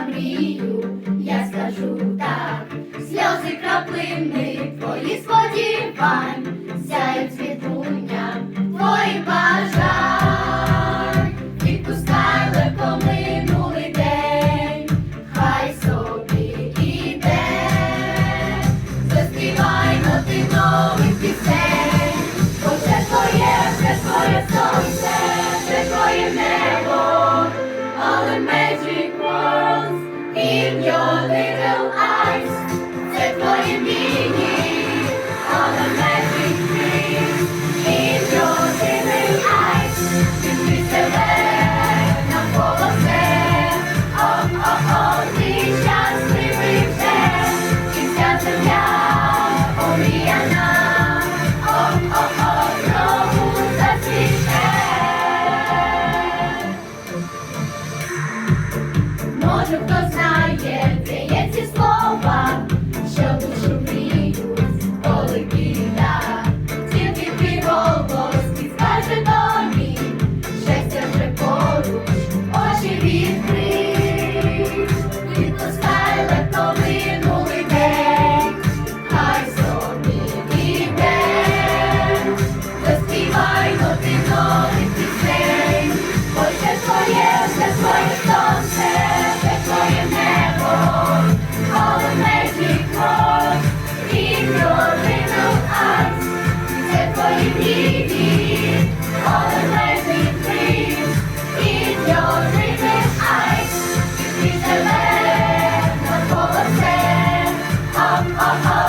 мрію, я скажу так, сльози краплини, твої сподівань, сяють світуня, твої бажань, відпускай легко минулий день, хай собі іде, заспіваймо ти нових пісень, бо це твоє, це твоє сонце, це твоє небо. але Magic in your little eyes. кожен хто знає. Hop, hop, hop.